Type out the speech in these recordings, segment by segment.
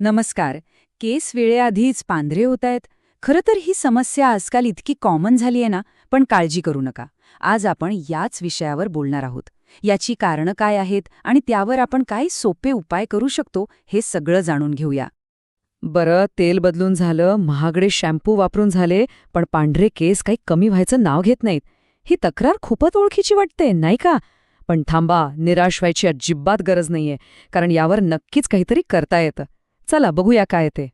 नमस्कार. केस वेळेआधीच पांढरे होत आहेत खरं तर ही समस्या आजकाल इतकी कॉमन झाली आहे ना पण काळजी करू नका. आज आपण याच विषयावर बोलणार आहोत. याची कारणं काय आहेत आणि त्यावर आपण काय सोपे उपाय करू शकतो हे सगळं जाणून घेऊया. बरं तेल बदलून झालं महागडे शॅम्पू वापरून झाले पण पांढरे केस काही कमी व्हायचं नाव घेत नाहीत. ही तक्रार खूपच ओळखीची वाटते नाही का? पण थांबा निराश व्हायची अजिबात गरज नाहीये कारण यावर नक्कीच काहीतरी करता येतं. चला बघूया काय ते.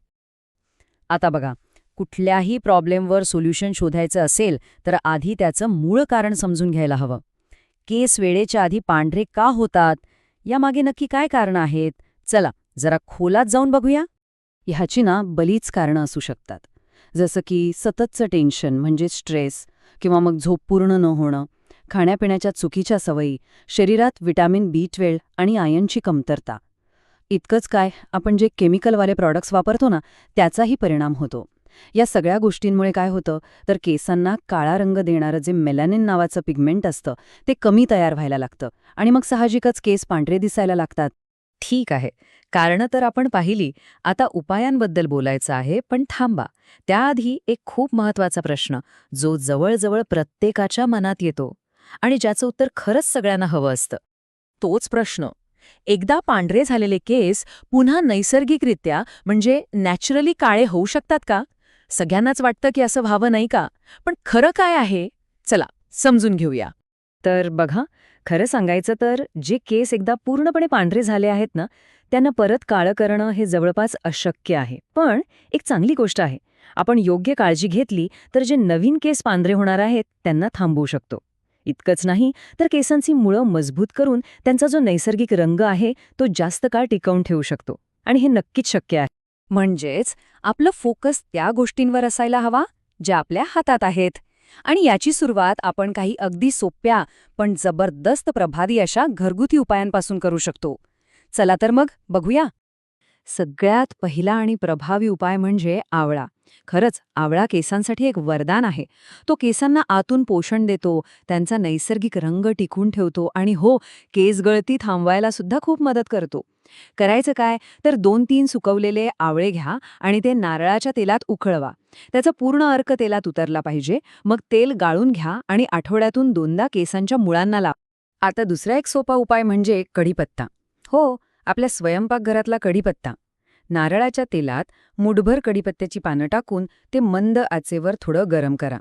आता बघा कुठल्याही प्रॉब्लेमवर सोल्युशन शोधायचं असेल तर आधी त्याचं मूळ कारण समजून घ्यायला हवं. केस वेळेच्या आधी पांढरे का होतात? यामागे नक्की काय कारणं आहेत? चला जरा खोलात जाऊन बघूया. ह्याची ना बलीच कारणं असू शकतात. जसं की सततचं टेन्शन म्हणजे स्ट्रेस किंवा मग झोप पूर्ण न होणं खाण्यापिण्याच्या चुकीच्या सवयी शरीरात विटॅमिन बी ट्वेल्व आणि आयनची कमतरता. इतकंच काय आपण जे केमिकलवाले प्रॉडक्ट्स वापरतो ना त्याचाही परिणाम होतो. या सगळ्या गोष्टींमुळे काय होतं तर केसांना काळा रंग देणारं जे मेलॅनिन नावाचं पिगमेंट असतं ते कमी तयार व्हायला लागतं. आणि मग साहजिकच केस पांढरे दिसायला लागतात. ठीक आहे. कारणं तर आपण पाहिली. आता उपायांबद्दल बोलायचं आहे पण थांबा. त्याआधी एक खूप महत्त्वाचा प्रश्न जो जवळजवळ प्रत्येकाच्या मनात येतो. आणि ज्याचं उत्तर खरंच सगळ्यांना हवं असतं. तोच प्रश्न. एकदा पांढरे झालेले केस पुन्हा नैसर्गिकरित्या म्हणजे नॅचरली काळे होऊ शकतात का? सगळ्यांनाच वाटतं की असं व्हावं नाही का? पण खरं काय आहे? चला समजून घेऊया. तर बघा खरं सांगायचं तर जे केस एकदा पूर्णपणे पांढरे झाले आहेत ना त्यांना परत काळं करणं हे जवळपास अशक्य आहे. पण एक चांगली गोष्ट आहे. आपण योग्य काळजी घेतली तर जे नवीन केस पांढरे होणार आहेत त्यांना थांबवू शकतो. इतकंच नाही तर केसांची मुळं मजबूत करून त्यांचा जो नैसर्गिक रंग आहे तो जास्त काळ टिकवून ठेवू शकतो. आणि हे नक्कीच शक्य आहे. म्हणजेच आपलं फोकस त्या गोष्टींवर असायला हवा ज्या आपल्या हातात आहेत. आणि याची सुरुवात आपण काही अगदी सोप्या पण जबरदस्त प्रभावी अशा घरगुती उपायांपासून करू शकतो. चला तर मग बघूया. सगळ्यात पहिला आणि प्रभावी उपाय म्हणजे आवळा. खरंच आवळा केसांसाठी एक वरदान आहे. तो केसांना आतून पोषण देतो त्यांचा नैसर्गिक रंग टिकून ठेवतो आणि हो केस गळती थांबवायला सुद्धा खूप मदत करतो. करायचं काय? तर दोन तीन सुकवलेले आवळे घ्या आणि ते नारळाच्या तेलात उकळवा. त्याचा पूर्ण अर्क तेलात उतरला पाहिजे. मग तेल गाळून घ्या आणि आठवड्यातून दोनदा केसांच्या मुळांना लावा. आता दुसरा एक सोपा उपाय म्हणजे कढीपत्ता. हो आपल्या स्वयंपाकघरातला कढीपत्ता. नारळाच्या तेलात मुठभर कडीपत्त्याची पानं टाकून ते मंद आचेवर थोडं गरम करा.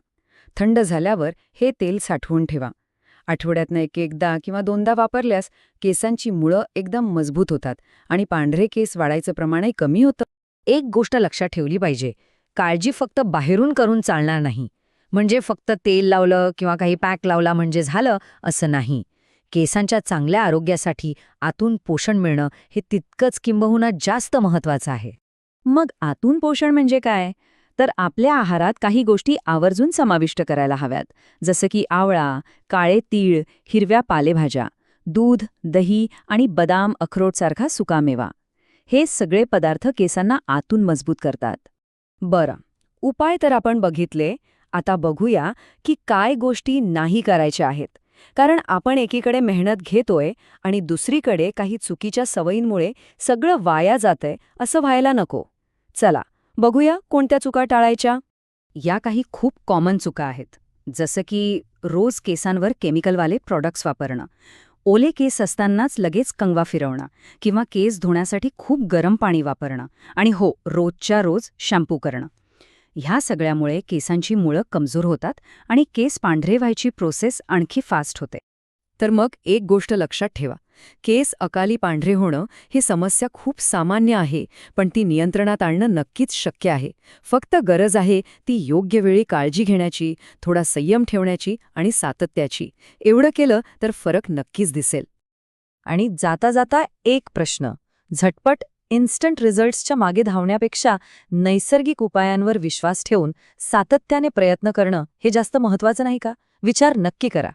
थंड झाल्यावर हे तेल साठवून ठेवा. आठवड्यातनं एक एकदा किंवा दोनदा वापरल्यास केसांची मुळं एकदम मजबूत होतात आणि पांढरे केस वाढायचं प्रमाणही कमी होतं. एक गोष्ट लक्षात ठेवली पाहिजे काळजी फक्त बाहेरून करून चालणार नाही. म्हणजे फक्त तेल लावलं किंवा काही पॅक लावला म्हणजे झालं असं नाही. केसांच्या चांगल्या आरोग्यासाठी आतून पोषण मिळणं हे तितकंच किंबहुना जास्त महत्वाचं आहे. मग आतून पोषण म्हणजे काय? तर आपल्या आहारात काही गोष्टी आवर्जून समाविष्ट करायला हव्यात जसं की आवळा काळे तीळ हिरव्या पालेभाज्या दूध दही आणि बदाम अखरोटसारखा सुकामेवा. हे सगळे पदार्थ केसांना आतून मजबूत करतात. बरं उपाय तर आपण बघितले. आता बघूया की काय गोष्टी नाही करायच्या आहेत. कारण आपण एकीकडे मेहनत घेतोय आणि दुसरीकडे काही चुकीच्या सवयींमुळे सगळं वाया जातंय असं व्हायला नको. चला बघूया कोणत्या चुका टाळायच्या. या काही खूप कॉमन चुका आहेत. जसं की रोज केसांवर केमिकलवाले प्रॉडक्ट्स वापरणं. ओले केस असतानाच लगेच कंगवा फिरवणं किंवा केस धुण्यासाठी खूप गरम पाणी वापरणं. आणि हो रोजच्या रोज शॅम्पू करणं. ह्या सगळ्यामुळे केसांची मुळं कमजोर होतात आणि केस पांढरे व्हायची प्रोसेस आणखी फास्ट होते. तर मग एक गोष्ट लक्षात ठेवा. केस अकाली पांढरे होणं ही समस्या खूप सामान्य आहे पण ती नियंत्रणात आणणं नक्कीच शक्य आहे. फक्त गरज आहे ती योग्य वेळी काळजी घेण्याची थोडा संयम ठेवण्याची आणि सातत्याची. एवढं केलं तर फरक नक्कीच दिसेल. आणि जाता जाता एक प्रश्न. झटपट इन्स्टंट रिझल्ट्सच्या मागे धावण्यापेक्षा नैसर्गिक उपायांवर विश्वास ठेवून सातत्याने प्रयत्न करणं हे जास्त महत्वाचं नाही का? विचार नक्की करा.